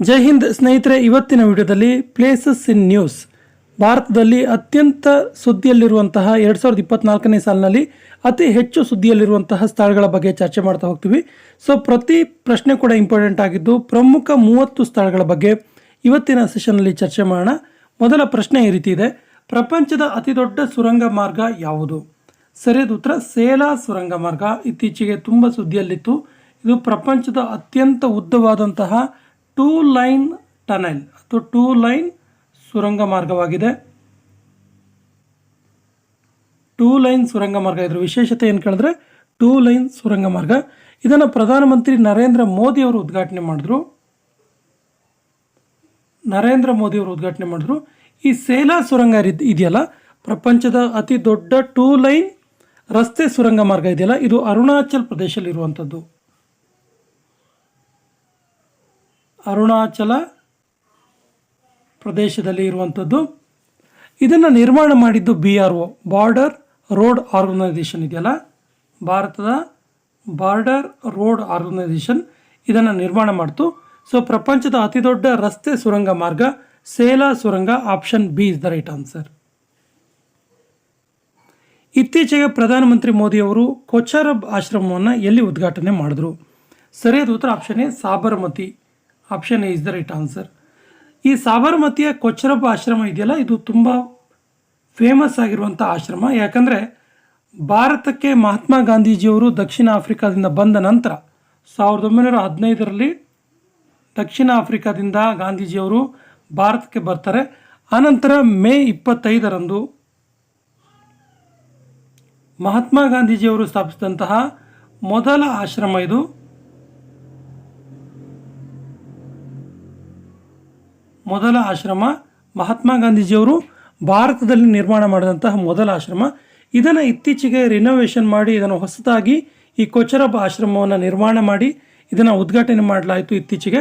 ಜೈ ಹಿಂದ್ ಸ್ನೇಹಿತರೆ, ಇವತ್ತಿನ ವಿಡಿಯೋದಲ್ಲಿ ಪ್ಲೇಸಸ್ ಇನ್ ನ್ಯೂಸ್ ಭಾರತದಲ್ಲಿ ಅತ್ಯಂತ ಸುದ್ದಿಯಲ್ಲಿರುವಂತಹ ಎರಡು ಸಾವಿರದ ಇಪ್ಪತ್ನಾಲ್ಕನೇ ಸಾಲಿನಲ್ಲಿ ಅತಿ ಹೆಚ್ಚು ಸುದ್ದಿಯಲ್ಲಿರುವಂತಹ ಸ್ಥಳಗಳ ಬಗ್ಗೆ ಚರ್ಚೆ ಮಾಡ್ತಾ ಹೋಗ್ತೀವಿ. ಸೊ ಪ್ರತಿ ಪ್ರಶ್ನೆ ಕೂಡ ಇಂಪಾರ್ಟೆಂಟ್ ಆಗಿದ್ದು, ಪ್ರಮುಖ ಮೂವತ್ತು ಸ್ಥಳಗಳ ಬಗ್ಗೆ ಇವತ್ತಿನ ಸೆಷನ್ನಲ್ಲಿ ಚರ್ಚೆ ಮಾಡೋಣ. ಮೊದಲ ಪ್ರಶ್ನೆ ಈ ರೀತಿ ಇದೆ. ಪ್ರಪಂಚದ ಅತಿ ದೊಡ್ಡ ಸುರಂಗ ಮಾರ್ಗ ಯಾವುದು? ಸರಿಯಾದ ಉತ್ತರ, ಸೇಲಾ ಸುರಂಗ ಮಾರ್ಗ. ಇತ್ತೀಚೆಗೆ ತುಂಬ ಸುದ್ದಿಯಲ್ಲಿತ್ತು. ಇದು ಪ್ರಪಂಚದ ಅತ್ಯಂತ ಉದ್ದವಾದಂತಹ ಟೂ ಲೈನ್ ಟನೆಲ್ ಅಥವಾ ಟೂ ಲೈನ್ ಸುರಂಗ ಮಾರ್ಗವಾಗಿದೆ. ಟೂ ಲೈನ್ ಸುರಂಗ ಮಾರ್ಗ. ಇದರ ವಿಶೇಷತೆ ಏನು ಕೇಳಿದ್ರೆ ಟೂ ಲೈನ್ ಸುರಂಗ ಮಾರ್ಗ. ಇದನ್ನು ಪ್ರಧಾನಮಂತ್ರಿ ನರೇಂದ್ರ ಮೋದಿ ಅವರು ಉದ್ಘಾಟನೆ ಮಾಡಿದ್ರು. ನರೇಂದ್ರ ಮೋದಿ ಅವರು ಉದ್ಘಾಟನೆ ಮಾಡಿದ್ರು. ಈ ಸೇಲಾ ಸುರಂಗ ಇದ್- ಇದೆಯಲ್ಲ, ಪ್ರಪಂಚದ ಅತಿ ದೊಡ್ಡ ಟೂ ಲೈನ್ ರಸ್ತೆ ಸುರಂಗ ಮಾರ್ಗ ಇದೆಯಲ್ಲ, ಇದು ಅರುಣಾಚಲ್ ಪ್ರದೇಶದಲ್ಲಿರುವಂಥದ್ದು ಅರುಣಾಚಲ ಪ್ರದೇಶದಲ್ಲಿ ಇರುವಂಥದ್ದು. ಇದನ್ನು ನಿರ್ಮಾಣ ಮಾಡಿದ್ದು B R O border road organisation ಇದೆಯಲ್ಲ? ಭಾರತದ ಬಾರ್ಡರ್ ರೋಡ್ ಆರ್ಗನೈಸೇಷನ್ ಇದನ್ನು ನಿರ್ಮಾಣ ಮಾಡ್ತು. ಸೊ ಪ್ರಪಂಚದ ಅತಿ ದೊಡ್ಡ ರಸ್ತೆ ಸುರಂಗ ಮಾರ್ಗ, ಸೇಲಾ ಸುರಂಗ option B is the right answer ಇತ್ತೀಚೆಗೆ ಪ್ರಧಾನಮಂತ್ರಿ ಮೋದಿಯವರು ಕೊಚ್ಚರಬ್ ಆಶ್ರಮವನ್ನು ಎಲ್ಲಿ ಉದ್ಘಾಟನೆ ಮಾಡಿದ್ರು? ಸರಿಯಾದ ಉತ್ತರ option A, Sabarmati. Option A is the right answer ಈ ಸಾಬರಮತಿಯ ಕೊಚ್ಚರಪ್ಪ ಆಶ್ರಮ ಇದೆಯಲ್ಲ? ಇದು ತುಂಬ ಫೇಮಸ್ ಆಗಿರುವಂಥ ಆಶ್ರಮ. ಯಾಕಂದರೆ ಭಾರತಕ್ಕೆ ಮಹಾತ್ಮ ಗಾಂಧೀಜಿಯವರು ದಕ್ಷಿಣ ಆಫ್ರಿಕಾದಿಂದ ಬಂದ ನಂತರ ಸಾವಿರದ ಒಂಬೈನೂರ ಹದಿನೈದರಲ್ಲಿ ದಕ್ಷಿಣ ಆಫ್ರಿಕಾದಿಂದ ಗಾಂಧೀಜಿಯವರು ಭಾರತಕ್ಕೆ ಬರ್ತಾರೆ. ಆನಂತರ ಮೇ ಇಪ್ಪತ್ತೈದರಂದು ಮಹಾತ್ಮ ಗಾಂಧೀಜಿಯವರು ಸ್ಥಾಪಿಸಿದಂತಹ ಮೊದಲ ಆಶ್ರಮ ಇದು. ಮೊದಲ ಆಶ್ರಮ ಮಹಾತ್ಮ ಗಾಂಧೀಜಿಯವರು ಭಾರತದಲ್ಲಿ ನಿರ್ಮಾಣ ಮಾಡಿದಂತಹ ಮೊದಲ ಆಶ್ರಮ. ಇದನ್ನು ಇತ್ತೀಚೆಗೆ ರಿನೋವೇಷನ್ ಮಾಡಿ ಇದನ್ನು ಹೊಸದಾಗಿ ಈ ಕೊಚರಬ್ ಆಶ್ರಮವನ್ನು ನಿರ್ಮಾಣ ಮಾಡಿ ಇದನ್ನು ಉದ್ಘಾಟನೆ ಮಾಡಲಾಯಿತು ಇತ್ತೀಚೆಗೆ.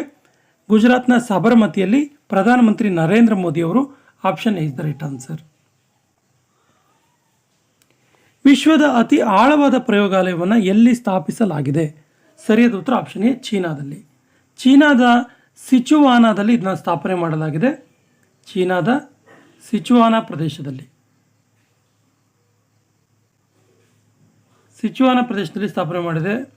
ಗುಜರಾತ್ನ ಸಬರಮತಿಯಲ್ಲಿ ಪ್ರಧಾನಮಂತ್ರಿ ನರೇಂದ್ರ ಮೋದಿಯವರು option is the right answer ವಿಶ್ವದ ಅತಿ ಆಳವಾದ ಪ್ರಯೋಗಾಲಯವನ್ನು ಎಲ್ಲಿ ಸ್ಥಾಪಿಸಲಾಗಿದೆ? ಸರಿಯಾದ ಉತ್ತರ ಆಪ್ಷನ್ ಎ ಚೀನಾದಲ್ಲಿ. ಚೀನಾದ ಸಿಚುವಾನಾದಲ್ಲಿ ಇದನ್ನು ಸ್ಥಾಪನೆ ಮಾಡಲಾಗಿದೆ ಚೀನಾದ ಸಿಚುವಾನಾ ಪ್ರದೇಶದಲ್ಲಿ. ಸಿಚುವಾನ ಪ್ರದೇಶದಲ್ಲಿ ಸ್ಥಾಪನೆ ಮಾಡಿದೆ.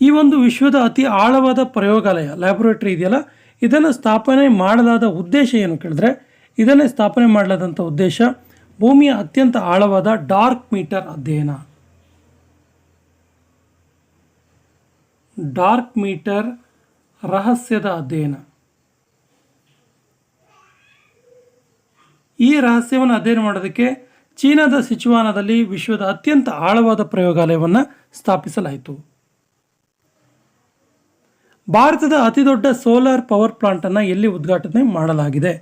ಈ ಒಂದು ವಿಶ್ವದ ಅತಿ ಆಳವಾದ ಪ್ರಯೋಗಾಲಯ ಲ್ಯಾಬೊರೇಟರಿ ಇದೆಯಲ್ಲ? ಇದನ್ನು ಸ್ಥಾಪನೆ ಮಾಡಲಾದ ಉದ್ದೇಶ ಏನು ಕೇಳಿದ್ರೆ, ಇದನ್ನೇ ಸ್ಥಾಪನೆ ಮಾಡಲಾದಂಥ ಉದ್ದೇಶ ಭೂಮಿಯ ಅತ್ಯಂತ ಆಳವಾದ ಡಾರ್ಕ್ ಮೀಟರ್ ಅಧ್ಯಯನ. ಡಾರ್ಕ್ ಮೀಟರ್ ರಹಸ್ಯದ ಅಧ್ಯಯನ. ಈ ರಹಸ್ಯವನ್ನು ಅಧ್ಯಯನ ಮಾಡೋದಕ್ಕೆ ಚೀನಾದ ಸಿಚುವಾನದಲ್ಲಿ ವಿಶ್ವದ ಅತ್ಯಂತ ಆಳವಾದ ಪ್ರಯೋಗಾಲಯವನ್ನು ಸ್ಥಾಪಿಸಲಾಯಿತು. ಭಾರತದ ಅತಿದೊಡ್ಡ ಸೋಲಾರ್ ಪವರ್ ಪ್ಲಾಂಟನ್ನು ಎಲ್ಲಿ ಉದ್ಘಾಟನೆ ಮಾಡಲಾಗಿದೆ?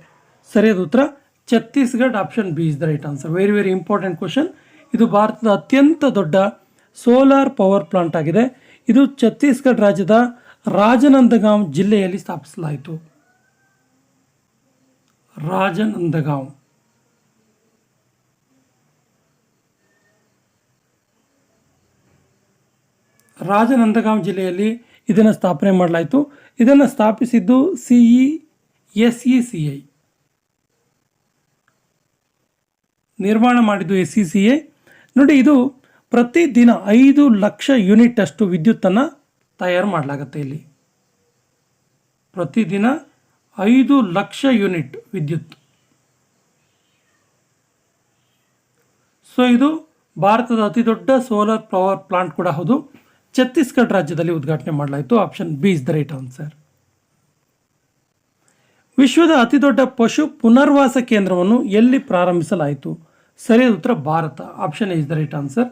ಸರಿಯಾದ ಉತ್ತರ, Chhattisgarh option B is the right answer. Very very important question. ಇದು ಭಾರತದ ಅತ್ಯಂತ ದೊಡ್ಡ ಸೋಲಾರ್ ಪವರ್ ಪ್ಲಾಂಟ್ ಆಗಿದೆ. ಇದು ಛತ್ತೀಸ್ಗಢ ರಾಜ್ಯದ ರಾಜನಂದಗಾಂವ್ ಜಿಲ್ಲೆಯಲ್ಲಿ ಸ್ಥಾಪಿಸಲಾಯಿತು. ರಾಜನಂದಗಾಂವ್. ರಾಜನಂದಗಾಂವ್ ಜಿಲ್ಲೆಯಲ್ಲಿ ಇದನ್ನು ಸ್ಥಾಪನೆ ಮಾಡಲಾಯಿತು. ಇದನ್ನು ಸ್ಥಾಪಿಸಿದ್ದು C E S E C I. ನಿರ್ಮಾಣ ಮಾಡಿದ್ದು ಎಸ್ ಸಿ ಸಿ ಐ ನೋಡಿ ಇದು ಪ್ರತಿದಿನ ಐದು ಲಕ್ಷ ಯೂನಿಟ್ ಅಷ್ಟು ವಿದ್ಯುತ್ತನ್ನು ತಯಾರು ಮಾಡಲಾಗತ್ತೆ ಇಲ್ಲಿ. ಪ್ರತಿದಿನ ಐದು ಲಕ್ಷ ಯೂನಿಟ್ ವಿದ್ಯುತ್. ಸೊ ಇದು ಭಾರತದ ಅತಿ ದೊಡ್ಡ ಸೋಲಾರ್ ಪವರ್ ಪ್ಲಾಂಟ್ ಕೂಡ ಹೌದು. ಛತ್ತೀಸ್ಗಢ ರಾಜ್ಯದಲ್ಲಿ ಉದ್ಘಾಟನೆ ಮಾಡಲಾಯಿತು. Option B is the right answer ವಿಶ್ವದ ಅತಿದೊಡ್ಡ ಪಶು ಪುನರ್ವಾಸ ಕೇಂದ್ರವನ್ನು ಎಲ್ಲಿ ಪ್ರಾರಂಭಿಸಲಾಯಿತು? ಸರಿಯಾದ ಉತ್ತರ Bharat. Option is the right answer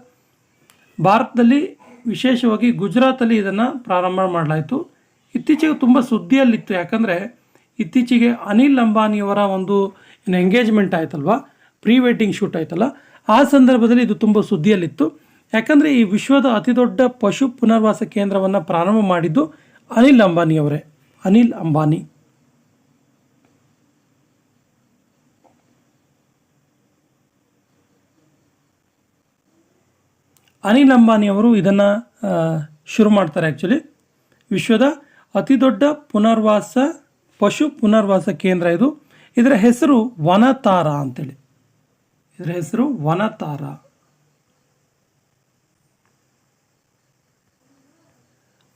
ಭಾರತದಲ್ಲಿ ವಿಶೇಷವಾಗಿ ಗುಜರಾತಲ್ಲಿ ಇದನ್ನು ಪ್ರಾರಂಭ ಮಾಡಲಾಯಿತು. ಇತ್ತೀಚೆಗೆ ತುಂಬ ಸುದ್ದಿಯಲ್ಲಿತ್ತು. ಯಾಕಂದರೆ ಇತ್ತೀಚೆಗೆ ಅನಿಲ್ ಅಂಬಾನಿಯವರ ಒಂದು ಏನು ಎಂಗೇಜ್ಮೆಂಟ್ ಆಯ್ತಲ್ವ? ಪ್ರೀ ವೆಡ್ಡಿಂಗ್ ಶೂಟ್ ಆಯ್ತಲ್ಲ. ಆ ಸಂದರ್ಭದಲ್ಲಿ ಇದು ತುಂಬ ಸುದ್ದಿಯಲ್ಲಿತ್ತು. ಯಾಕಂದರೆ ಈ ವಿಶ್ವದ ಅತಿದೊಡ್ಡ ಪಶು ಪುನರ್ವಾಸ ಕೇಂದ್ರವನ್ನು ಪ್ರಾರಂಭ ಮಾಡಿದ್ದು ಅನಿಲ್ ಅಂಬಾನಿಯವರೇ. ಅನಿಲ್ ಅಂಬಾನಿ. ಅನಿಲ್ ಅಂಬಾನಿ ಅವರು ಇದನ್ನು ಶುರು ಮಾಡ್ತಾರೆ ಆ್ಯಕ್ಚುಲಿ ವಿಶ್ವದ ಅತಿ ದೊಡ್ಡ ಪುನರ್ವಾಸ, ಪಶು ಪುನರ್ವಾಸ ಕೇಂದ್ರ ಇದು. ಇದರ ಹೆಸರು ವನತಾರ ಅಂತೇಳಿ. ಇದರ ಹೆಸರು ವನತಾರ.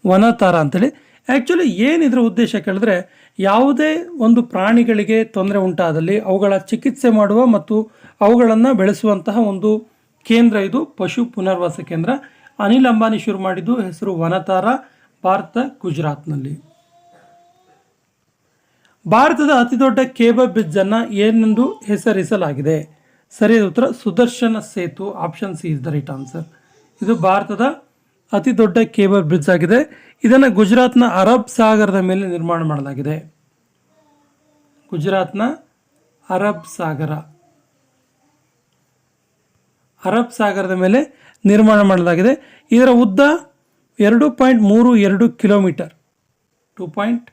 ವನತಾರ ಅಂತೇಳಿ. ಆ್ಯಕ್ಚುಲಿ ಏನು ಇದರ ಉದ್ದೇಶ ಕೇಳಿದ್ರೆ, ಯಾವುದೇ ಒಂದು ಪ್ರಾಣಿಗಳಿಗೆ ತೊಂದರೆ ಉಂಟಾದಲ್ಲಿ ಅವುಗಳ ಚಿಕಿತ್ಸೆ ಮಾಡುವ ಮತ್ತು ಅವುಗಳನ್ನು ಬೆಳೆಸುವಂತಹ ಒಂದು ಕೇಂದ್ರ ಇದು ಪಶು ಪುನರ್ವಾಸ ಕೇಂದ್ರ. ಅನಿಲ್ ಅಂಬಾನಿ ಶುರು ಮಾಡಿದ್ದು ಹೆಸರು ವನತಾರ, ಭಾರತ, ಗುಜರಾತ್ನಲ್ಲಿ. ಭಾರತದ ಅತಿದೊಡ್ಡ ಕೇಬಲ್ ಬ್ರಿಡ್ಜ್ ಅನ್ನು ಏನೆಂದು ಹೆಸರಿಸಲಾಗಿದೆ? ಸರಿಯಾದ ಉತ್ತರ, Sudarshan Setu, option C is the right answer. ಇದು ಭಾರತದ ಅತಿ ದೊಡ್ಡ ಕೇಬಲ್ ಬ್ರಿಡ್ಜ್ ಆಗಿದೆ. ಇದನ್ನು ಗುಜರಾತ್ನ ಅರಬ್ ಸಾಗರದ ಮೇಲೆ ನಿರ್ಮಾಣ ಮಾಡಲಾಗಿದೆ. ಗುಜರಾತ್ನ ಅರಬ್ ಸಾಗರ. ಅರಬ್ ಸಾಗರದ ಮೇಲೆ ನಿರ್ಮಾಣ ಮಾಡಲಾಗಿದೆ. ಇದರ ಉದ್ದ ಎರಡು ಪಾಯಿಂಟ್ ಮೂರು ಎರಡು kilometre. Two point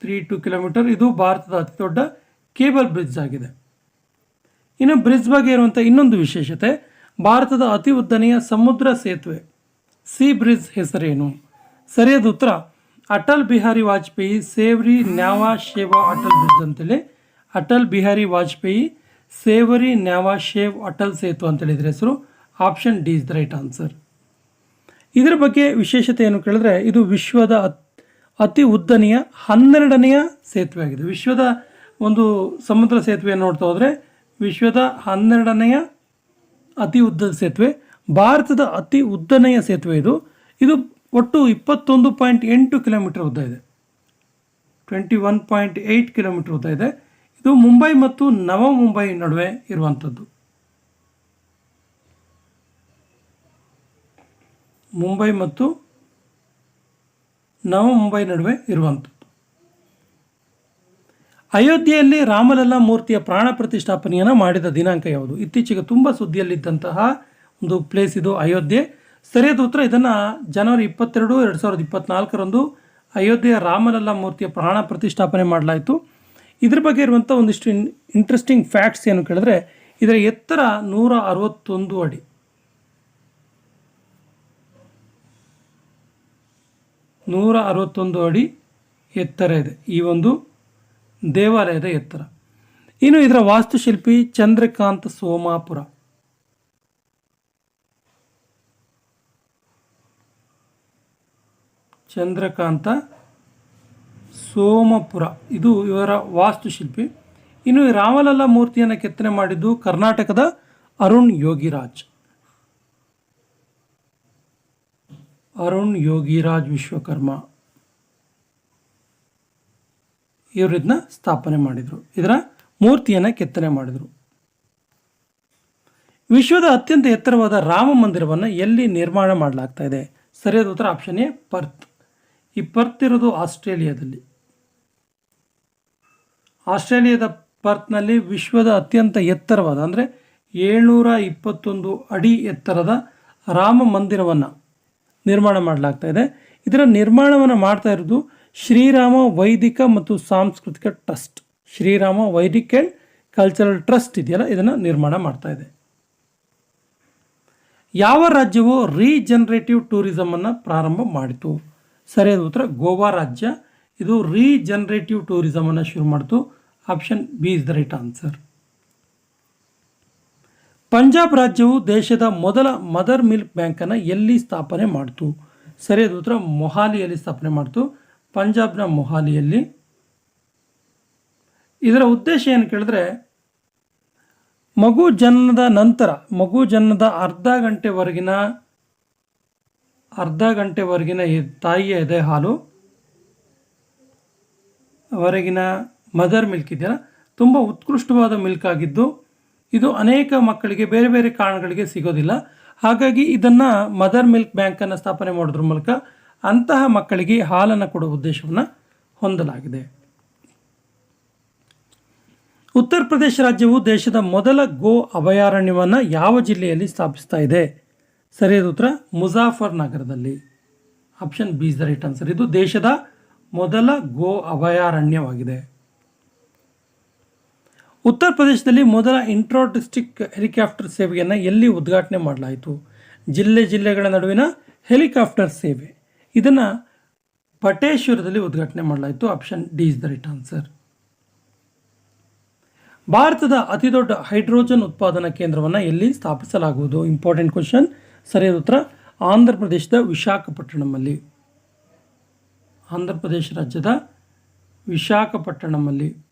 three two kilometre. ಇದು ಭಾರತದ ಅತಿ ದೊಡ್ಡ ಕೇಬಲ್ ಬ್ರಿಡ್ಜ್ ಆಗಿದೆ. ಇನ್ನು ಬ್ರಿಡ್ಜ್ ಬಗ್ಗೆ ಇರುವಂಥ ಇನ್ನೊಂದು ವಿಶೇಷತೆ, ಭಾರತದ ಅತಿ ಉದ್ದನೆಯ ಸಮುದ್ರ ಸೇತುವೆ ಸಿ ಬ್ರಿಡ್ಜ್ ಹೆಸರೇನು? ಸರಿಯಾದ ಉತ್ತರ, ಅಟಲ್ ಬಿಹಾರಿ ವಾಜಪೇಯಿ, ಸೇವ್ರಿ ನ್ಯಾವಾ ಶೇವಾ ಅಟಲ್ ಬ್ರಿಡ್ಜ್ ಅಂತೇಳಿ ಅಟಲ್ ಬಿಹಾರಿ ವಾಜಪೇಯಿ ಸೇವರಿ, ನ್ಯಾವಾ, ಶೇವ್, ಅಟಲ್ ಸೇತು ಅಂತೇಳಿ ಹೇಳಿದ್ರೆ ಹೆಸರು. Option D is the right answer. ಇದರ ಬಗ್ಗೆ ವಿಶೇಷತೆ ಏನು ಕೇಳಿದ್ರೆ ಇದು ವಿಶ್ವದ ಅತಿ ಉದ್ದನೆಯ, ಹನ್ನೆರಡನೆಯ ಸೇತುವೆ ಆಗಿದೆ ವಿಶ್ವದ ಒಂದು ಸಮುದ್ರ ಸೇತುವೆಯನ್ನು ನೋಡ್ತಾ ಹೋದರೆ ವಿಶ್ವದ ಹನ್ನೆರಡನೆಯ ಅತಿ ಉದ್ದದ ಸೇತುವೆ, ಭಾರತದ ಅತಿ ಉದ್ದನೆಯ ಸೇತುವೆ ಇದು. ಇದು ಒಟ್ಟು ಇಪ್ಪತ್ತೊಂದು ಪಾಯಿಂಟ್ ಎಂಟು ಕಿಲೋಮೀಟರ್ ಉದ್ದ ಇದೆ. Twenty one point eight kilometre ಉದ್ದ ಇದೆ. ಇದು ಮುಂಬೈ ಮತ್ತು ನವ ಮುಂಬೈ ನಡುವೆ ಇರುವಂಥದ್ದು. ಮುಂಬೈ ಮತ್ತು ನವ ಮುಂಬೈ ನಡುವೆ ಇರುವಂಥದ್ದು. ಅಯೋಧ್ಯೆಯಲ್ಲಿ ರಾಮಲಲ್ಲಾ ಮೂರ್ತಿಯ ಪ್ರಾಣ ಪ್ರತಿಷ್ಠಾಪನೆಯನ್ನು ಮಾಡಿದ ದಿನಾಂಕ ಯಾವುದು? ಇತ್ತೀಚೆಗೆ ತುಂಬ ಸುದ್ದಿಯಲ್ಲಿದ್ದಂತಹ ಒಂದು ಪ್ಲೇಸ್ ಇದು, ಅಯೋಧ್ಯೆ. ಸರಿಯಾದ ಉತ್ತರ ಇದನ್ನು ಜನವರಿ ಇಪ್ಪತ್ತೆರಡು, ಎರಡು ಸಾವಿರದ ಇಪ್ಪತ್ತ್ನಾಲ್ಕರಂದು ಅಯೋಧ್ಯೆಯ ರಾಮಲಲ್ಲಾ ಮೂರ್ತಿಯ ಪ್ರಾಣ ಪ್ರತಿಷ್ಠಾಪನೆ ಮಾಡಲಾಯಿತು. ಇದ್ರ ಬಗ್ಗೆ ಇರುವಂಥ ಒಂದಿಷ್ಟು ಇಂಟ್ರೆಸ್ಟಿಂಗ್ ಫ್ಯಾಕ್ಟ್ಸ್ ಏನು ಕೇಳಿದ್ರೆ, ಇದರ ಎತ್ತರ ನೂರ ಅರವತ್ತೊಂದು ಅಡಿ. ನೂರ ಅರವತ್ತೊಂದು ಅಡಿ ಎತ್ತರ ಇದೆ. ಈ ಒಂದು ದೇವಾಲಯದ ಎತ್ತರ. ಇನ್ನು ಇದರ ವಾಸ್ತುಶಿಲ್ಪಿ ಚಂದ್ರಕಾಂತ್ ಸೋಮಾಪುರ. ಚಂದ್ರಕಾಂತ ಸೋಮಪುರ. ಇದು ಇವರ ವಾಸ್ತುಶಿಲ್ಪಿ. ಇನ್ನು ರಾಮಲಲ್ಲ ಮೂರ್ತಿಯನ್ನು ಕೆತ್ತನೆ ಮಾಡಿದ್ದು ಕರ್ನಾಟಕದ ಅರುಣ್ ಯೋಗಿರಾಜ್. ಅರುಣ್ ಯೋಗಿರಾಜ್ ವಿಶ್ವಕರ್ಮ. ಇವರು ಇದನ್ನ ಸ್ಥಾಪನೆ ಮಾಡಿದರು. ಇದರ ಮೂರ್ತಿಯನ್ನು ಕೆತ್ತನೆ ಮಾಡಿದರು. ವಿಶ್ವದ ಅತ್ಯಂತ ಎತ್ತರವಾದ ರಾಮ ಮಂದಿರವನ್ನು ಎಲ್ಲಿ ನಿರ್ಮಾಣ ಮಾಡಲಾಗ್ತಾ ಇದೆ? ಸರಿಯಾದ ಉತ್ತರ ಆಪ್ಷನ್ ಎ, ಪರ್ತ್. ಈ ಪರ್ತ್ ಇರೋದು ಆಸ್ಟ್ರೇಲಿಯಾದಲ್ಲಿ. ಆಸ್ಟ್ರೇಲಿಯಾದ ಪರ್ತ್ನಲ್ಲಿ ವಿಶ್ವದ ಅತ್ಯಂತ ಎತ್ತರವಾದ, ಅಂದರೆ ಏಳ್ನೂರ ಇಪ್ಪತ್ತೊಂದು ಅಡಿ ಎತ್ತರದ ರಾಮ ಮಂದಿರವನ್ನು ನಿರ್ಮಾಣ ಮಾಡಲಾಗ್ತಾ ಇದೆ. ಇದರ ನಿರ್ಮಾಣವನ್ನು ಮಾಡ್ತಾ ಇರೋದು ಶ್ರೀರಾಮ ವೈದಿಕ ಮತ್ತು ಸಾಂಸ್ಕೃತಿಕ trust. Shriram Vaidik and cultural trust ಇದೆಯಲ್ಲ, ಇದನ್ನು ನಿರ್ಮಾಣ ಮಾಡ್ತಾ ಇದೆ. ಯಾವ ರಾಜ್ಯವು ರೀಜನರೇಟಿವ್ ಟೂರಿಸಮನ್ನು ಪ್ರಾರಂಭ ಮಾಡಿತು. ಸರಿಯಾದ ಉತ್ತರ ಗೋವಾ ರಾಜ್ಯ. ಇದು ರೀಜನರೇಟಿವ್ ಟೂರಿಸಮನ್ನು ಶುರು ಮಾಡಿತು. Option B is the right answer Punjab ರಾಜ್ಯವು ದೇಶದ ಮೊದಲ ಮದರ್ ಮಿಲ್ಕ್ ಬ್ಯಾಂಕನ್ನು ಎಲ್ಲಿ ಸ್ಥಾಪನೆ ಮಾಡಿತು? ಸರಿಯಾದ ಉತ್ತರ ಮೊಹಾಲಿಯಲ್ಲಿ ಸ್ಥಾಪನೆ ಮಾಡಿತು. ಪಂಜಾಬ್ನ ಮೊಹಾಲಿಯಲ್ಲಿ. ಇದರ ಉದ್ದೇಶ ಏನು ಕೇಳಿದ್ರೆ, ಮಗು ಜನ್ಮದ ನಂತರ, ಮಗು ಜನ್ಮದ ಅರ್ಧ ಗಂಟೆವರೆಗಿನ ಅರ್ಧ ಗಂಟೆವರೆಗಿನ ತಾಯಿಯ ಎದೆ ಹಾಲು ವರೆಗಿನ ಮದರ್ ಮಿಲ್ಕ್ ಇದೆಯಲ್ಲ? ತುಂಬ ಉತ್ಕೃಷ್ಟವಾದ ಮಿಲ್ಕ್ ಆಗಿದ್ದು ಇದು ಅನೇಕ ಮಕ್ಕಳಿಗೆ, ಬೇರೆ ಬೇರೆ ಕಾರಣಗಳಿಗೆ ಸಿಗೋದಿಲ್ಲ. ಹಾಗಾಗಿ ಇದನ್ನು ಮದರ್ ಮಿಲ್ಕ್ ಬ್ಯಾಂಕನ್ನು ಸ್ಥಾಪನೆ ಮಾಡೋದ್ರ ಮೂಲಕ ಅಂತಹ ಮಕ್ಕಳಿಗೆ ಹಾಲನ್ನು ಕೊಡುವ ಉದ್ದೇಶವನ್ನು ಹೊಂದಲಾಗಿದೆ. ಉತ್ತರ ಪ್ರದೇಶ ರಾಜ್ಯವು ದೇಶದ ಮೊದಲ ಗೋ ಅಭಯಾರಣ್ಯವನ್ನು ಯಾವ ಜಿಲ್ಲೆಯಲ್ಲಿ ಸ್ಥಾಪಿಸ್ತಾ ಇದೆ? ಸರಿಯಾದ ಉತ್ತರ. ಮುಜಾಫರ್ ನಗರದಲ್ಲಿ. Option B is the right answer. ಇದು ದೇಶದ ಮೊದಲ ಗೋ ಅಭಯಾರಣ್ಯವಾಗಿದೆ. ಉತ್ತರ ಪ್ರದೇಶದಲ್ಲಿ ಮೊದಲ ಇಂಟ್ರೋ ಡಿಸ್ಟಿಕ್ ಹೆಲಿಕಾಪ್ಟರ್ ಸೇವೆಯನ್ನು ಎಲ್ಲಿ ಉದ್ಘಾಟನೆ ಮಾಡಲಾಯಿತು? ಜಿಲ್ಲೆ ಜಿಲ್ಲೆಗಳ ನಡುವಿನ ಹೆಲಿಕಾಪ್ಟರ್ ಸೇವೆ. ಇದನ್ನು ಪಟೇಶ್ವರದಲ್ಲಿ ಉದ್ಘಾಟನೆ ಮಾಡಲಾಯಿತು. Option D is the right answer. ಭಾರತದ ಅತಿದೊಡ್ಡ ಹೈಡ್ರೋಜನ್ ಉತ್ಪಾದನಾ ಕೇಂದ್ರವನ್ನು ಎಲ್ಲಿ ಸ್ಥಾಪಿಸಲಾಗುವುದು? Important question. ಸರಿಯಾದ ಉತ್ತರ, ಆಂಧ್ರ ಪ್ರದೇಶದ ವಿಶಾಖಪಟ್ಟಣಮಲ್ಲಿ. ಆಂಧ್ರ ಪ್ರದೇಶ ರಾಜ್ಯದ ವಿಶಾಖಪಟ್ಟಣಮಲ್ಲಿ.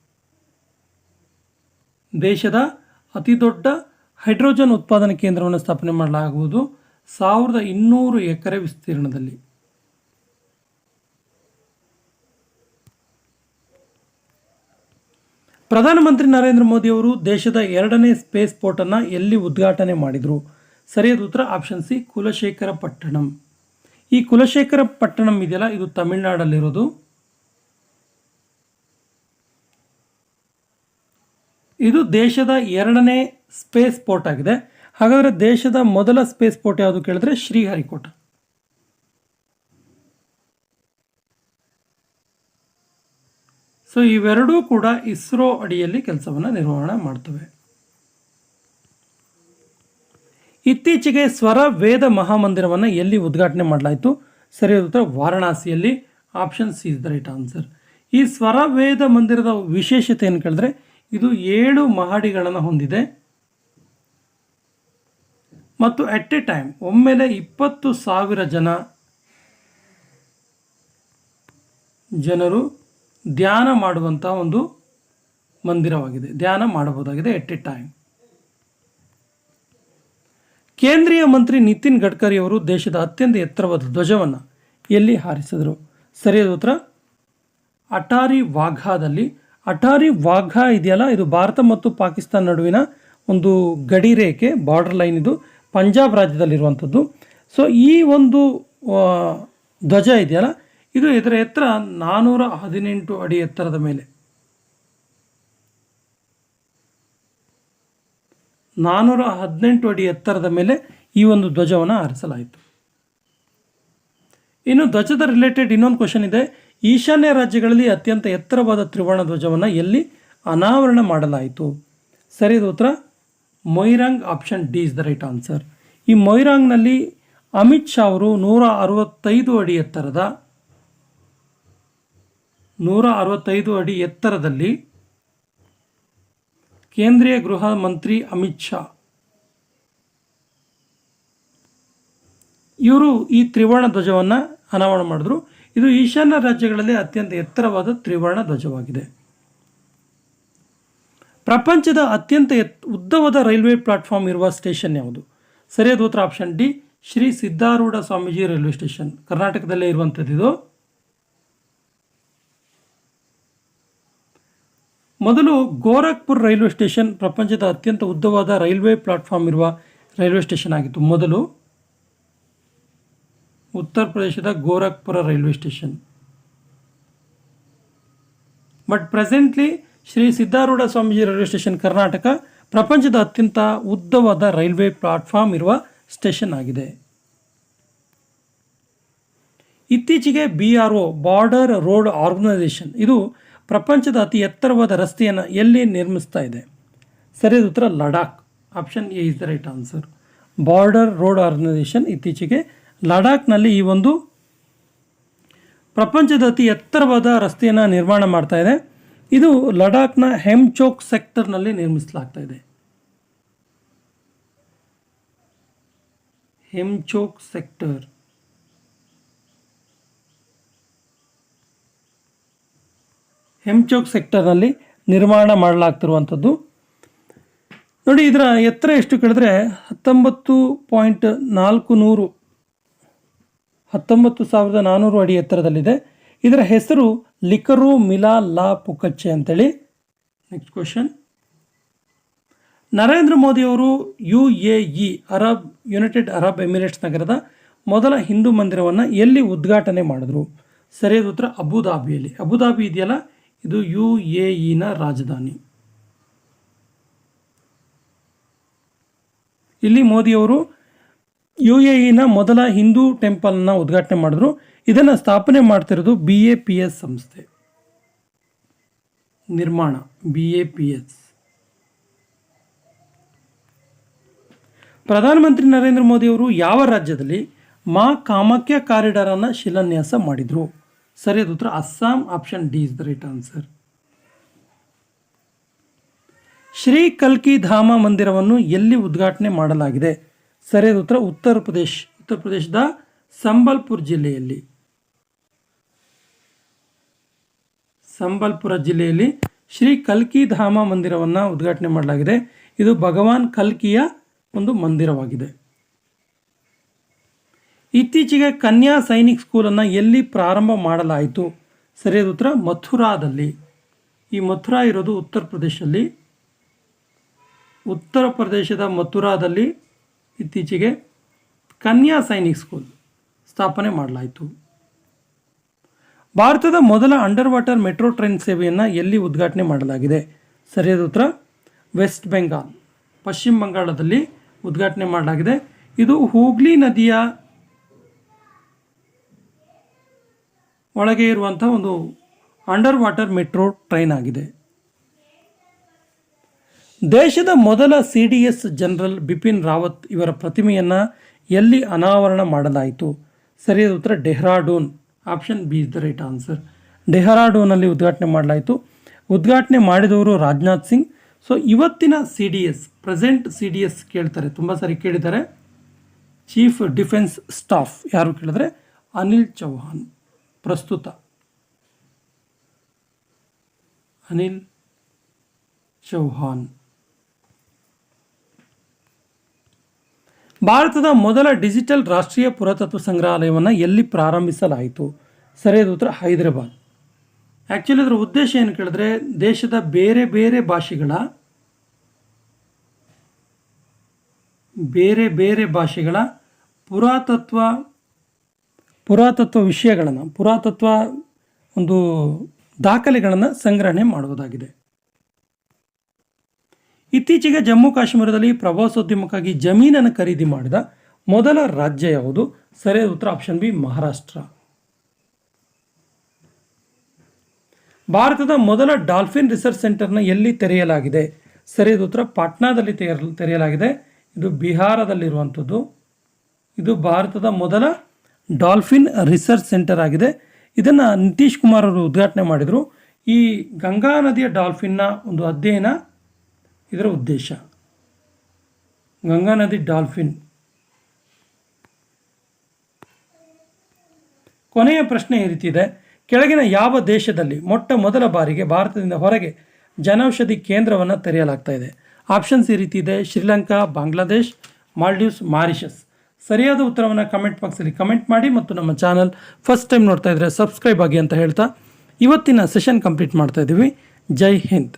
ದೇಶದ ಅತಿದೊಡ್ಡ ಹೈಡ್ರೋಜನ್ ಉತ್ಪಾದನಾ ಕೇಂದ್ರವನ್ನು ಸ್ಥಾಪನೆ ಮಾಡಲಾಗುವುದು ಸಾವಿರದ ಇನ್ನೂರು ಎಕರೆ ವಿಸ್ತೀರ್ಣದಲ್ಲಿ. ಪ್ರಧಾನಮಂತ್ರಿ ನರೇಂದ್ರ ಮೋದಿ ಅವರು ದೇಶದ ಎರಡನೇ ಸ್ಪೇಸ್ ಪೋರ್ಟನ್ನು ಎಲ್ಲಿ ಉದ್ಘಾಟನೆ ಮಾಡಿದರು? ಸರಿಯಾದ ಉತ್ತರ ಆಪ್ಷನ್ ಸಿ ಕುಲಶೇಖರ ಪಟ್ಟಣಂ ಈ ಕುಲಶೇಖರ ಪಟ್ಟಣಂ ಇದೆಯಲ್ಲ, ಇದು ತಮಿಳುನಾಡಲ್ಲಿರೋದು. ಇದು ದೇಶದ ಎರಡನೇ ಸ್ಪೇಸ್ ಪೋರ್ಟ್ ಆಗಿದೆ. ಹಾಗಾದರೆ ದೇಶದ ಮೊದಲ ಸ್ಪೇಸ್ ಪೋರ್ಟ್ ಯಾವುದು ಕೇಳಿದ್ರೆ ಶ್ರೀಹರಿಕೋಟ. ಸೊ ಇವೆರಡೂ ಕೂಡ ಇಸ್ರೋ ಅಡಿಯಲ್ಲಿ ಕೆಲಸವನ್ನು ನಿರ್ವಹಣೆ ಮಾಡ್ತವೆ. ಇತ್ತೀಚೆಗೆ ಸ್ವರ ವೇದ ಮಹಾಮಂದಿರವನ್ನು ಎಲ್ಲಿ ಉದ್ಘಾಟನೆ ಮಾಡಲಾಯಿತು? ಸರಿಯಾದ ಉತ್ತರ ವಾರಣಾಸಿಯಲ್ಲಿ. Option C is the right answer ಈ ಸ್ವರ ವೇದ ಮಂದಿರದ ವಿಶೇಷತೆ ಏನು ಕೇಳಿದ್ರೆ ಇದು ಏಳು ಮಹಡಿಗಳನ್ನು ಹೊಂದಿದೆ. ಮತ್ತು ಅಟ್ ಎ ಟೈಮ್ ಒಮ್ಮೆಲೆ ಇಪ್ಪತ್ತು ಸಾವಿರ ಜನ ಜನರು ಧ್ಯಾನ ಮಾಡುವಂಥ ಒಂದು ಮಂದಿರವಾಗಿದೆ. ಧ್ಯಾನ ಮಾಡಬಹುದಾಗಿದೆ ಎಟ್ ಎ ಟೈಮ್ ಕೇಂದ್ರೀಯ ಮಂತ್ರಿ ನಿತಿನ್ ಗಡ್ಕರಿ ಅವರು ದೇಶದ ಅತ್ಯಂತ ಎತ್ತರವಾದ ಧ್ವಜವನ್ನು ಎಲ್ಲಿ ಹಾರಿಸಿದರು? ಸರಿಯಾದ ಉತ್ತರ, ಅಟಾರಿ ವಾಘಾದಲ್ಲಿ ಅಟಾರಿ ವಾಘಾ ಇದೆಯಲ್ಲ? ಇದು ಭಾರತ ಮತ್ತು ಪಾಕಿಸ್ತಾನ ನಡುವಿನ ಒಂದು ಗಡಿ ರೇಖೆ ಬಾರ್ಡರ್ ಲೈನ್ ಇದು, ಪಂಜಾಬ್ ರಾಜ್ಯದಲ್ಲಿರುವಂಥದ್ದು. ಸೊ ಈ ಒಂದು ಧ್ವಜ ಇದೆಯಲ್ಲ, ಇದು ಇದರ ಎತ್ತರ ನಾನ್ನೂರ ಹದಿನೆಂಟು ಅಡಿ ಎತ್ತರದ ಮೇಲೆ. ನಾನ್ನೂರ ಹದಿನೆಂಟು ಅಡಿ ಎತ್ತರದ ಮೇಲೆ ಈ ಒಂದು ಧ್ವಜವನ್ನು ಹಾರಿಸಲಾಯಿತು. ಇನ್ನು ಧ್ವಜದ ರಿಲೇಟೆಡ್ ಇನ್ನೊಂದು ಕ್ವಶನ್ ಇದೆ. ಈಶಾನ್ಯ ರಾಜ್ಯಗಳಲ್ಲಿ ಅತ್ಯಂತ ಎತ್ತರವಾದ ತ್ರಿವರ್ಣ ಧ್ವಜವನ್ನು ಎಲ್ಲಿ ಅನಾವರಣ ಮಾಡಲಾಯಿತು? ಸರಿಯಾದ ಉತ್ತರ. Moirang option D is the right answer. ಈ ಮೊಯ್ರಾಂಗ್ನಲ್ಲಿ ಅಮಿತ್ ಶಾ ಅವರು ನೂರ ಅರವತ್ತೈದು ಅಡಿ ಎತ್ತರದ, ನೂರ ಅರವತ್ತೈದು ಅಡಿ ಎತ್ತರದಲ್ಲಿ ಕೇಂದ್ರೀಯ ಗೃಹ ಮಂತ್ರಿ ಅಮಿತ್ ಶಾ. ಇವರು ಈ ತ್ರಿವರ್ಣ ಧ್ವಜವನ್ನು ಅನಾವರಣ ಮಾಡಿದ್ರು. ಇದು ಈಶಾನ್ಯ ರಾಜ್ಯಗಳಲ್ಲಿ ಅತ್ಯಂತ ಎತ್ತರವಾದ ತ್ರಿವರ್ಣ ಧ್ವಜವಾಗಿದೆ. ಪ್ರಪಂಚದ ಅತ್ಯಂತ ಎತ್, ಉದ್ದವಾದ ರೈಲ್ವೆ ಪ್ಲಾಟ್ಫಾರ್ಮ್ ಇರುವ ಸ್ಟೇಷನ್ ಯಾವುದು? ಸರಿಯಾದ ಉತ್ತರ option D, Shri Siddharoodha Swamiji railway station. ಕರ್ನಾಟಕದಲ್ಲೇ ಇರುವಂಥದ್ದು ಇದು. ಮೊದಲು ಗೋರಖ್ಪುರ್ ರೈಲ್ವೆ ಸ್ಟೇಷನ್ ಪ್ರಪಂಚದ ಅತ್ಯಂತ ಉದ್ದವಾದ ರೈಲ್ವೆ ಪ್ಲಾಟ್ಫಾರ್ಮ್ ಇರುವ ರೈಲ್ವೆ ಸ್ಟೇಷನ್ ಆಗಿತ್ತು. ಮೊದಲು ಉತ್ತರ ಪ್ರದೇಶದ Gorakhpur railway station. But presently Shri Siddharoodha Swamiji railway station Karnataka ಪ್ರಪಂಚದ ಅತ್ಯಂತ ಉದ್ದವಾದ ರೈಲ್ವೆ ಪ್ಲಾಟ್ಫಾರ್ಮ್ ಇರುವ ಸ್ಟೇಷನ್ ಆಗಿದೆ. ಇತ್ತೀಚೆಗೆ B R O border road organisation ಇದು ಪ್ರಪಂಚದ ಅತಿ ಎತ್ತರವಾದ ರಸ್ತೆಯನ್ನು ಎಲ್ಲಿ ನಿರ್ಮಿಸ್ತಾ ಇದೆ? ಸರಿಯಾದ ಉತ್ತರ Ladakh. Option A is the right answer border road organisation ಇತ್ತೀಚೆಗೆ ಲಡಾಖ್ನಲ್ಲಿ ಈ ಒಂದು ಪ್ರಪಂಚದ ಅತಿ ಎತ್ತರವಾದ ರಸ್ತೆಯನ್ನು ನಿರ್ಮಾಣ ಮಾಡ್ತಾ ಇದೆ. ಇದು ಲಡಾಖ್ನ ಹೆಮ್ಚೋಕ್ ಸೆಕ್ಟರ್ನಲ್ಲಿ ನಿರ್ಮಿಸಲಾಗ್ತಾ ಇದೆ. ಹೆಮ್ಚೋಕ್ ಸೆಕ್ಟರ್. ಹೆಮ್ಚೋಕ್ ಸೆಕ್ಟರ್ನಲ್ಲಿ ನಿರ್ಮಾಣ ಮಾಡಲಾಗ್ತಿರುವಂಥದ್ದು. ನೋಡಿ, ಇದರ ಎತ್ತರ ಎಷ್ಟು ಕೇಳಿದ್ರೆ ಹತ್ತೊಂಬತ್ತು ಪಾಯಿಂಟ್ ನಾಲ್ಕು ನೂರು ಹತ್ತೊಂಬತ್ತು ಸಾವಿರದ ನಾನ್ನೂರು ಅಡಿ ಎತ್ತರದಲ್ಲಿದೆ. ಇದರ ಹೆಸರು ಲಿಕರು ಮಿಲಾ ಲಾ ಪುಕಚ್ಚೆ ಅಂತೇಳಿ. ನೆಕ್ಸ್ಟ್ ಕ್ವಶನ್ ನರೇಂದ್ರ ಮೋದಿಯವರು U A E, Arab United Arab Emirates ನಗರದ ಮೊದಲ ಹಿಂದೂ ಮಂದಿರವನ್ನು ಎಲ್ಲಿ ಉದ್ಘಾಟನೆ ಮಾಡಿದ್ರು? ಸರಿಯಾದ ಉತ್ತರ ಅಬುದಾಬಿಯಲ್ಲಿ ಅಬುದಾಬಿ ಇದೆಯಲ್ಲ? ಇದು ಯು ಎ ಇನ ರಾಜಧಾನಿ. ಇಲ್ಲಿ ಮೋದಿಯವರು ಯು ಎ ಇನ ಮೊದಲ ಹಿಂದೂ ಟೆಂಪಲ್ನ ಉದ್ಘಾಟನೆ ಮಾಡಿದ್ರು. ಇದನ್ನು ಸ್ಥಾಪನೆ ಮಾಡ್ತಿರೋದು ಬಿ ಎ ಪಿ ಎಸ್ ಸಂಸ್ಥೆ. ನಿರ್ಮಾಣ ಬಿ ಎ ಪಿ ಎಸ್ ಪ್ರಧಾನಮಂತ್ರಿ ನರೇಂದ್ರ ಮೋದಿ ಅವರು ಯಾವ ರಾಜ್ಯದಲ್ಲಿ ಮಾ ಕಾಮಾಖ್ಯ ಕಾರಿಡಾರನ್ನು ಶಿಲಾನ್ಯಾಸ ಮಾಡಿದರು? ಸರಿಯಾದ ಉತ್ತರ Assam, option D is the right answer. Shri ಕಲ್ಕಿ ಧಾಮ ಮಂದಿರವನ್ನು ಎಲ್ಲಿ ಉದ್ಘಾಟನೆ ಮಾಡಲಾಗಿದೆ? ಸರಿಯಾದ ಉತ್ತರ ಉತ್ತರ ಪ್ರದೇಶ್, ಉತ್ತರ ಪ್ರದೇಶದ ಸಂಬಲ್ಪುರ್ ಜಿಲ್ಲೆಯಲ್ಲಿ. ಸಂಬಲ್ಪುರ ಜಿಲ್ಲೆಯಲ್ಲಿ ಶ್ರೀ ಕಲ್ಕಿ ಧಾಮ ಮಂದಿರವನ್ನು ಉದ್ಘಾಟನೆ ಮಾಡಲಾಗಿದೆ. ಇದು ಭಗವಾನ್ ಕಲ್ಕಿಯ ಒಂದು ಮಂದಿರವಾಗಿದೆ. ಇತ್ತೀಚೆಗೆ ಕನ್ಯಾ ಸೈನಿಕ್ ಸ್ಕೂಲನ್ನು ಎಲ್ಲಿ ಪ್ರಾರಂಭ ಮಾಡಲಾಯಿತು? ಸರಿಯಾದ ಉತ್ತರ ಮಥುರಾದಲ್ಲಿ. ಈ ಮಥುರಾ ಇರೋದು ಉತ್ತರ ಪ್ರದೇಶದಲ್ಲಿ ಉತ್ತರ ಪ್ರದೇಶದ ಮಥುರಾದಲ್ಲಿ ಇತ್ತೀಚೆಗೆ ಕನ್ಯಾ ಸೈನಿಕ್ ಸ್ಕೂಲ್ ಸ್ಥಾಪನೆ ಮಾಡಲಾಯಿತು. ಭಾರತದ ಮೊದಲ ಅಂಡರ್ ವಾಟರ್ ಮೆಟ್ರೋ ಟ್ರೈನ್ ಸೇವೆಯನ್ನು ಎಲ್ಲಿ ಉದ್ಘಾಟನೆ ಮಾಡಲಾಗಿದೆ? ಸರಿಯಾದ ಉತ್ತರ, ವೆಸ್ಟ್ ಬೆಂಗಾಲ್. ಪಶ್ಚಿಮ ಬಂಗಾಳದಲ್ಲಿ ಉದ್ಘಾಟನೆ ಮಾಡಲಾಗಿದೆ. ಇದು ಹೂಗ್ಲಿ ನದಿಯ ಒಳಗೆ ಇರುವಂಥ ಒಂದು ಅಂಡರ್ ವಾಟರ್ ಮೆಟ್ರೋ ಟ್ರೈನ್ ಆಗಿದೆ. ದೇಶದ ಮೊದಲ C D S general Bipin Rawat ಇವರ ಪ್ರತಿಮೆಯನ್ನು ಎಲ್ಲಿ ಅನಾವರಣ ಮಾಡಲಾಯಿತು? ಸರಿಯಾದ ಉತ್ತರ, Dehradun. Option B is the right answer ಡೆಹ್ರಾಡೂನಲ್ಲಿ ಉದ್ಘಾಟನೆ ಮಾಡಲಾಯಿತು. ಉದ್ಘಾಟನೆ ಮಾಡಿದವರು ರಾಜನಾಥ್ ಸಿಂಗ್. ಸೊ ಇವತ್ತಿನ C D S present C D S ಕೇಳ್ತಾರೆ. ತುಂಬ ಸಾರಿ ಕೇಳಿದ್ದಾರೆ. ಚೀಫ್ ಡಿಫೆನ್ಸ್ ಸ್ಟಾಫ್ ಯಾರು ಕೇಳಿದ್ರೆ? ಅನಿಲ್ ಚೌಹಾನ್ ಪ್ರಸ್ತುತ. ಅನಿಲ್ ಚೌಹಾಣ್. ಭಾರತದ ಮೊದಲ ಡಿಜಿಟಲ್ ರಾಷ್ಟ್ರೀಯ ಪುರಾತತ್ವ ಸಂಗ್ರಹಾಲಯವನ್ನು ಎಲ್ಲಿ ಪ್ರಾರಂಭಿಸಲಾಯಿತು? ಸರಿಯಾದ ಉತ್ತರ ಹೈದರಾಬಾದ್. ಆ್ಯಕ್ಚುಲಿ ಅದರ ಉದ್ದೇಶ ಏನು ಕೇಳಿದ್ರೆ, ದೇಶದ ಬೇರೆ ಬೇರೆ ಭಾಷೆಗಳ ಬೇರೆ ಬೇರೆ ಭಾಷೆಗಳ ಪುರಾತತ್ವ ಪುರಾತತ್ವ ವಿಷಯಗಳನ್ನು, ಪುರಾತತ್ವ ಒಂದು ದಾಖಲೆಗಳನ್ನು ಸಂಗ್ರಹಣೆ ಮಾಡುವುದಾಗಿದೆ. ಇತ್ತೀಚೆಗೆ ಜಮ್ಮು ಕಾಶ್ಮೀರದಲ್ಲಿ ಪ್ರವಾಸೋದ್ಯಮಕ್ಕಾಗಿ ಜಮೀನನ್ನು ಖರೀದಿ ಮಾಡಿದ ಮೊದಲ ರಾಜ್ಯ ಯಾವುದು? ಸರಿಯಾದ ಉತ್ತರ ಆಪ್ಷನ್ ಬಿ, ಮಹಾರಾಷ್ಟ್ರ. ಭಾರತದ ಮೊದಲ ಡಾಲ್ಫಿನ್ ರಿಸರ್ಚ್ ಸೆಂಟರ್ನ ಎಲ್ಲಿ ತೆರೆಯಲಾಗಿದೆ? ಸರಿಯಾದ ಉತ್ತರ ಪಾಟ್ನಾದಲ್ಲಿ ತೆರೆಯ- ತೆರೆಯಲಾಗಿದೆ. ಇದು ಬಿಹಾರದಲ್ಲಿರುವಂಥದ್ದು. ಇದು ಭಾರತದ ಮೊದಲ ಡಾಲ್ಫಿನ್ ರಿಸರ್ಚ್ ಸೆಂಟರ್ ಆಗಿದೆ. ಇದನ್ನು ನಿತೀಶ್ ಕುಮಾರ್ ಅವರು ಉದ್ಘಾಟನೆ ಮಾಡಿದರು. ಈ ಗಂಗಾ ನದಿಯ ಡಾಲ್ಫಿನ್ನ ಒಂದು ಅಧ್ಯಯನ ಇದರ ಉದ್ದೇಶ. ಗಂಗಾ ನದಿ ಡಾಲ್ಫಿನ್. ಕೊನೆಯ ಪ್ರಶ್ನೆ ಈ ರೀತಿ ಇದೆ. ಕೆಳಗಿನ ಯಾವ ದೇಶದಲ್ಲಿ ಮೊಟ್ಟ ಮೊದಲ ಬಾರಿಗೆ ಭಾರತದಿಂದ ಹೊರಗೆ ಜನೌಷಧಿ ಕೇಂದ್ರವನ್ನು ತೆರೆಯಲಾಗ್ತಾ ಇದೆ? ಆಪ್ಷನ್ಸ್ ಈ ರೀತಿ ಇದೆ. ಶ್ರೀಲಂಕಾ, ಬಾಂಗ್ಲಾದೇಶ್, ಮಾಲ್ಡೀವ್ಸ್, ಮಾರಿಷಸ್. ಸರಿಯಾದ ಉತ್ತರವನ್ನು ಕಮೆಂಟ್ ಬಾಕ್ಸಲ್ಲಿ ಕಮೆಂಟ್ ಮಾಡಿ ಮತ್ತು ನಮ್ಮ ಚಾನಲ್ ಫಸ್ಟ್ ಟೈಮ್ ನೋಡ್ತಾ ಇದ್ದರೆ ಸಬ್ಸ್ಕ್ರೈಬ್ ಆಗಿ ಅಂತ ಹೇಳ್ತಾ ಇವತ್ತಿನ ಸೆಷನ್ ಕಂಪ್ಲೀಟ್ ಮಾಡ್ತಾ ಇದ್ದೀವಿ ಜೈ ಹಿಂದ್.